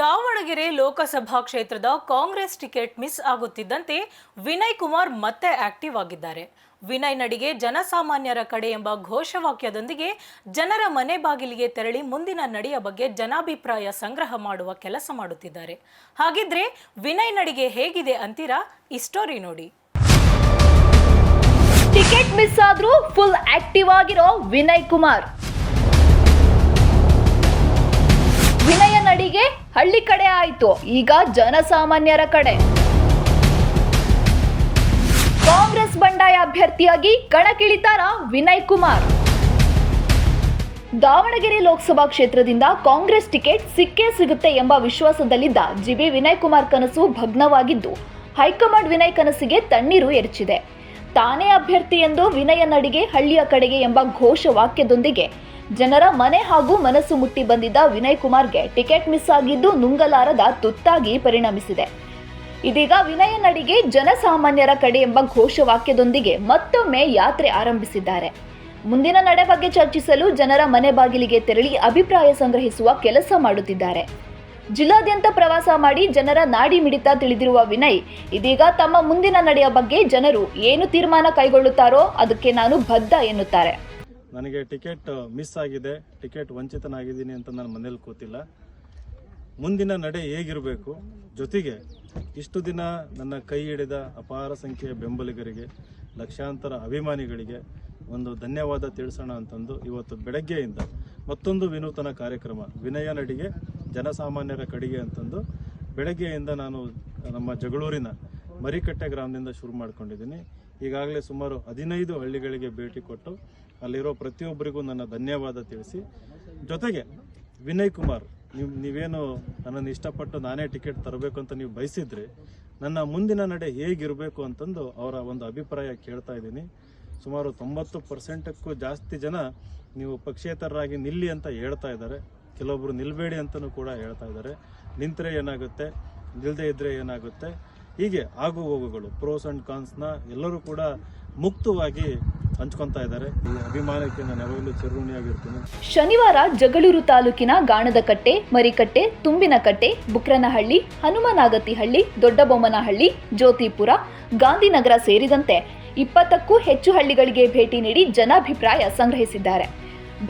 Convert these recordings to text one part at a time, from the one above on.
ದಾವಣಗೆರೆ ಲೋಕಸಭಾ ಕ್ಷೇತ್ರದ Congress ticket miss ಆಗುತ್ತಿದ್ದಂತೆ ವಿನಯ್ ಕುಮಾರ್ ಮತ್ತೆ ಆಕ್ಟಿವ್ ಆಗಿದ್ದಾರೆ. ವಿನಯ್ ನಡಿಗೆ ಜನಸಾಮಾನ್ಯರ ಕಡೆ ಎಂಬ ಘೋಷವಾಕ್ಯದೊಂದಿಗೆ ಜನರ ಮನೆ ಬಾಗಿಲಿಗೆ ತೆರಳಿ ಮುಂದಿನ ನಡೆಯ ಬಗ್ಗೆ ಜನಾಭಿಪ್ರಾಯ ಸಂಗ್ರಹ ಮಾಡುವ ಕೆಲಸ ಮಾಡುತ್ತಿದ್ದಾರೆ. ಹಾಗಿದ್ರೆ ವಿನಯ್ ನಡಿಗೆ ಹೇಗಿದೆ ಅಂತೀರಾ? ಈ ಸ್ಟೋರಿ ನೋಡಿ. ಟಿಕೆಟ್ ಮಿಸ್ ಆದ್ರೂ ಫುಲ್ ಆಕ್ಟಿವ್ ಆಗಿರೋ ವಿನಯ್ ಕುಮಾರ್. ವಿನಯ ಹಳ್ಳಿ ಕಡೆ ಆಯ್ತು. ಈಗ ಜನಸಾಮಾನ್ಯರ ಕಡೆ. ಕಾಂಗ್ರೆಸ್ ಬಂಡಾಯ ಅಭ್ಯರ್ಥಿಯಾಗಿ ಕಣಕ್ಕಿಳಿತಾರ ವಿನಯ್ ಕುಮಾರ್. ದಾವಣಗೆರೆ ಲೋಕಸಭಾ ಕ್ಷೇತ್ರದಿಂದ ಕಾಂಗ್ರೆಸ್ ಟಿಕೆಟ್ ಸಿಕ್ಕೇ ಸಿಗುತ್ತೆ ಎಂಬ ವಿಶ್ವಾಸದಲ್ಲಿದ್ದ ಜಿಬಿ ವಿನಯ್ ಕುಮಾರ್ ಕನಸು ಭಗ್ನವಾಗಿದ್ದು, ಹೈಕಮಾಂಡ್ ವಿನಯ್ ಕನಸಿಗೆ ತಣ್ಣೀರು ಎರಚಿದೆ. ತಾನೇ ಅಭ್ಯರ್ಥಿ ಎಂದು ವಿನಯ ನಡಿಗೆ ಹಳ್ಳಿಯ ಕಡೆಗೆ ಎಂಬ ಘೋಷವಾಕ್ಯದೊಂದಿಗೆ ಜನರ ಮನೆ ಹಾಗೂ ಮನಸ್ಸು ಮುಟ್ಟಿ ಬಂದಿದ್ದ ವಿನಯ್ ಕುಮಾರ್ಗೆ ಟಿಕೆಟ್ ಮಿಸ್ ಆಗಿದ್ದು ನುಂಗಲಾರದ ತುತ್ತಾಗಿ ಪರಿಣಮಿಸಿದೆ. ಇದೀಗ ವಿನಯ ನಡಿಗೆ ಜನಸಾಮಾನ್ಯರ ಕಡೆ ಎಂಬ ಘೋಷವಾಕ್ಯದೊಂದಿಗೆ ಮತ್ತೊಮ್ಮೆ ಯಾತ್ರೆ ಆರಂಭಿಸಿದ್ದಾರೆ. ಮುಂದಿನ ನಡೆ ಬಗ್ಗೆ ಚರ್ಚಿಸಲು ಜನರ ಮನೆ ಬಾಗಿಲಿಗೆ ತೆರಳಿ ಅಭಿಪ್ರಾಯ ಸಂಗ್ರಹಿಸುವ ಕೆಲಸ ಮಾಡುತ್ತಿದ್ದಾರೆ. ಜಿಲ್ಲಾದ್ಯಂತ ಪ್ರವಾಸ ಮಾಡಿ ಜನರ ನಾಡಿ ಮಿಡಿತ ತಿಳಿದಿರುವ ವಿನಯ್, ಇದೀಗ ತಮ್ಮ ಮುಂದಿನ ನಡೆಯ ಬಗ್ಗೆ ಜನರು ಏನು ತೀರ್ಮಾನ ಕೈಗೊಳ್ಳುತ್ತಾರೋ ಅದಕ್ಕೆ ನಾನು ಬದ್ಧ ಎನ್ನುತ್ತಾರೆ. ನನಗೆ ಟಿಕೆಟ್ ಮಿಸ್ ಆಗಿದೆ. ಟಿಕೆಟ್ ವಂಚಿತನಾಗಿದ್ದೀನಿ ಅಂತ ನಾನು ಮನೇಲಿ ಕೂತಿಲ್ಲ. ಮುಂದಿನ ನಡೆ ಹೇಗಿರಬೇಕು? ಜೊತೆಗೆ, ಇಷ್ಟು ದಿನ ನನ್ನ ಕೈ ಹಿಡಿದ ಅಪಾರ ಸಂಖ್ಯೆಯ ಬೆಂಬಲಿಗರಿಗೆ, ಲಕ್ಷಾಂತರ ಅಭಿಮಾನಿಗಳಿಗೆ ಒಂದು ಧನ್ಯವಾದ ತಿಳಿಸೋಣ ಅಂತಂದು ಇವತ್ತು ಬೆಳಗ್ಗೆಯಿಂದ ಮತ್ತೊಂದು ವಿನೂತನ ಕಾರ್ಯಕ್ರಮ, ವಿನಯ ನಡಿಗೆ, ಜನಸಾಮಾನ್ಯರ ಕಡೆಗೆ ಅಂತಂದು ಬೆಳಗ್ಗೆಯಿಂದ ನಾನು ನಮ್ಮ ಜಗಳೂರಿನ ಮರಿಕಟ್ಟೆ ಗ್ರಾಮದಿಂದ ಶುರು ಮಾಡ್ಕೊಂಡಿದ್ದೀನಿ. ಈಗಾಗಲೇ ಸುಮಾರು ಹದಿನೈದು ಹಳ್ಳಿಗಳಿಗೆ ಭೇಟಿ ಕೊಟ್ಟು ಅಲ್ಲಿರೋ ಪ್ರತಿಯೊಬ್ಬರಿಗೂ ನನ್ನ ಧನ್ಯವಾದ ತಿಳಿಸಿ. ಜೊತೆಗೆ ವಿನಯ್ ಕುಮಾರ್, ನೀವು ನೀವೇನು ನನ್ನನ್ನು ಇಷ್ಟಪಟ್ಟು ನಾನೇ ಟಿಕೆಟ್ ತರಬೇಕು ಅಂತ ನೀವು ಬಯಸಿದ್ರೆ ನನ್ನ ಮುಂದಿನ ನಡೆ ಹೇಗಿರಬೇಕು ಅಂತಂದು ಅವರ ಒಂದು ಅಭಿಪ್ರಾಯ ಕೇಳ್ತಾ ಇದ್ದೀನಿ. ಸುಮಾರು ತೊಂಬತ್ತು ಪರ್ಸೆಂಟಕ್ಕೂ ಜಾಸ್ತಿ ಜನ ನೀವು ಪಕ್ಷೇತರರಾಗಿ ನಿಲ್ಲಿ ಅಂತ ಹೇಳ್ತಾ ಇದ್ದಾರೆ. ಕೆಲವೊಬ್ಬರು ನಿಲ್ಬೇಡಿ ಅಂತಲೂ ಕೂಡ ಹೇಳ್ತಾ ಇದ್ದಾರೆ. ನಿಂತರೆ ಏನಾಗುತ್ತೆ? ನಿಲ್ಲದೆ ಇದ್ದರೆ ಏನಾಗುತ್ತೆ? ಹೀಗೆ ಆಗು ಹೋಗುಗಳು ಪ್ರೋಸ್ ಅಂಡ್ ಕಾನ್ಸ್ನ ಎಲ್ಲರೂ ಕೂಡ ಮುಕ್ತವಾಗಿ ಹಂಚ್ಕೊತಾ ಇದ್ದಾರೆ. ಈ ಅಭಿಮಾನಕ್ಕೆ ನಾನು ಯಾವಾಗಲೂ ಚಿರಋಣಿಯಾಗಿರ್ತೀನಿ ಶನಿವಾರ ಜಗಳೂರು ತಾಲೂಕಿನ ಗಾಣದಕಟ್ಟೆ, ಮರಿಕಟ್ಟೆ, ತುಂಬಿನಕಟ್ಟೆ, ಬುಕ್ರನಹಳ್ಳಿ, ಹನುಮನಾಗತಿಹಳ್ಳಿ, ದೊಡ್ಡಬೊಮ್ಮನಹಳ್ಳಿ, ಜ್ಯೋತಿಪುರ, ಗಾಂಧಿನಗರ ಸೇರಿದಂತೆ ಇಪ್ಪತ್ತಕ್ಕೂ ಹೆಚ್ಚು ಹಳ್ಳಿಗಳಿಗೆ ಭೇಟಿ ನೀಡಿ ಜನಾಭಿಪ್ರಾಯ ಸಂಗ್ರಹಿಸಿದ್ದಾರೆ.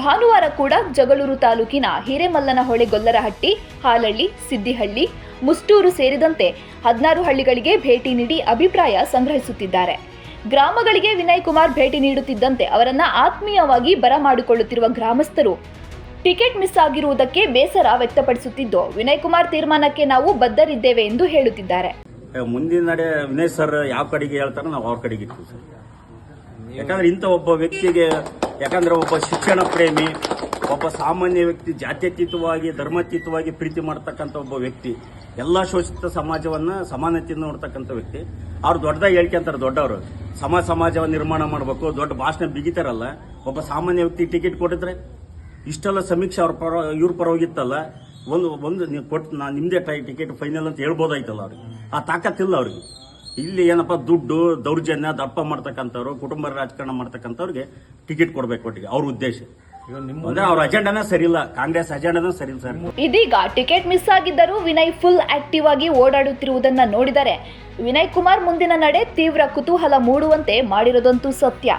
ಭಾನುವಾರ ಕೂಡ ಜಗಳೂರು ತಾಲೂಕಿನ ಹಿರೇಮಲ್ಲನಹೊಳೆ ಗೊಲ್ಲರಹಟ್ಟಿ, ಹಾಲಳ್ಳಿ, ಸಿದ್ದಿಹಳ್ಳಿ ಮುಷ್ಟೂರು ಸೇರಿದಂತೆ ಹದಿನಾರು ಹಳ್ಳಿಗಳಿಗೆ ಭೇಟಿ ನೀಡಿ ಅಭಿಪ್ರಾಯ ಸಂಗ್ರಹಿಸುತ್ತಿದ್ದಾರೆ. ಗ್ರಾಮಗಳಿಗೆ ವಿನಯ್ ಕುಮಾರ್ ಭೇಟಿ ನೀಡುತ್ತಿದ್ದಂತೆ ಅವರನ್ನ ಆತ್ಮೀಯವಾಗಿ ಬರಮಾಡಿಕೊಳ್ಳುತ್ತಿರುವ ಗ್ರಾಮಸ್ಥರು ಟಿಕೆಟ್ ಮಿಸ್ ಆಗಿರುವುದಕ್ಕೆ ಬೇಸರ ವ್ಯಕ್ತಪಡಿಸುತ್ತಿದ್ದು, ವಿನಯ್ ಕುಮಾರ್ ತೀರ್ಮಾನಕ್ಕೆ ನಾವು ಬದ್ಧರಿದ್ದೇವೆ ಎಂದು ಹೇಳುತ್ತಿದ್ದಾರೆ. ಮುಂದಿನ ವಿನಯ್ ಸರ್ ಯಾವ ಕಡೆಗೆ ಹೇಳ್ತಾರೋ ನಾವು ಅವ್ರ ಕಡೆಗೆ ಇರ್ತೀವಿ ಸರ್. ಯಾಕಂದ್ರೆ ಇಂಥ ಒಬ್ಬ ವ್ಯಕ್ತಿಗೆ, ಯಾಕಂದ್ರೆ ಒಬ್ಬ ಶಿಕ್ಷಣ ಪ್ರೇಮಿ, ಒಬ್ಬ ಸಾಮಾನ್ಯ ವ್ಯಕ್ತಿ, ಜಾತ್ಯತೀತವಾಗಿ, ಧರ್ಮತೀತವಾಗಿ ಪ್ರೀತಿ ಮಾಡ್ತಕ್ಕಂಥ ಒಬ್ಬ ವ್ಯಕ್ತಿ, ಎಲ್ಲ ಶೋಷಿತ ಸಮಾಜವನ್ನ ಸಮಾನತೆಯಿಂದ ನೋಡ್ತಕ್ಕಂಥ ವ್ಯಕ್ತಿ, ಅವ್ರು ದೊಡ್ಡದಾಗಿ ಹೇಳ್ಕೊಂತಾರೆ ದೊಡ್ಡವರು. ಸಮ ಸಮಾಜವನ್ನು ನಿರ್ಮಾಣ ಮಾಡಬೇಕು, ದೊಡ್ಡ ಭಾಷಣ ಬಿಗಿತಾರಲ್ಲ, ಒಬ್ಬ ಸಾಮಾನ್ಯ ವ್ಯಕ್ತಿ ಟಿಕೆಟ್ ಕೊಟ್ಟಿದ್ರೆ, ಇಷ್ಟೆಲ್ಲ ಸಮೀಕ್ಷೆ ಅವ್ರ ಪರ, ಇವ್ರ ಪರವಾಗಿತ್ತಲ್ಲ, ಒಂದು ಒಂದು ನೀವು ಕೊಟ್ಟು ನಾನು ನಿಮ್ಮದೇ ಟೈ ಟಿಕೆಟ್ ಫೈನಲ್ ಅಂತ ಹೇಳ್ಬೋದಾಯ್ತಲ್ಲ ಅವ್ರಿಗೆ. ಆ ತಾಕತ್ತಿಲ್ಲ ಅವ್ರಿಗೆ. ಇಲ್ಲಿ ಏನಪ್ಪ ದುಡ್ಡು ದೌರ್ಜನ್ಯ ದಪ್ಪ ಮಾಡ್ತಕ್ಕಂಥವ್ರು ಕುಟುಂಬ ರಾಜಕಾರಣ ಮಾಡ್ತಕ್ಕಂಥವ್ರಿಗೆ ಟಿಕೆಟ್ ಕೊಡ್ಬೇಕು ಒಟ್ಟಿಗೆ ಅವ್ರ ಉದ್ದೇಶ. ಅವ್ರ ಅಜೆಂಡಾನೇ ಸರಿಯಿಲ್ಲ ಕಾಂಗ್ರೆಸ್ ಅಜೆಂಡಾನೇ ಸರಿಯಿಲ್ಲ ಸರ್ ಇದೀಗ ಟಿಕೆಟ್ ಮಿಸ್ ಆಗಿದ್ದರೂ ವಿನಯ್ ಫುಲ್ ಆಕ್ಟಿವ್ ಆಗಿ ಓಡಾಡುತ್ತಿರುವುದನ್ನ ನೋಡಿದರೆ ವಿನಯ್ ಕುಮಾರ್ ಮುಂದಿನ ನಡೆ ತೀವ್ರ ಕುತೂಹಲ ಮೂಡುವಂತೆ ಮಾಡಿರೋದಂತೂ ಸತ್ಯ.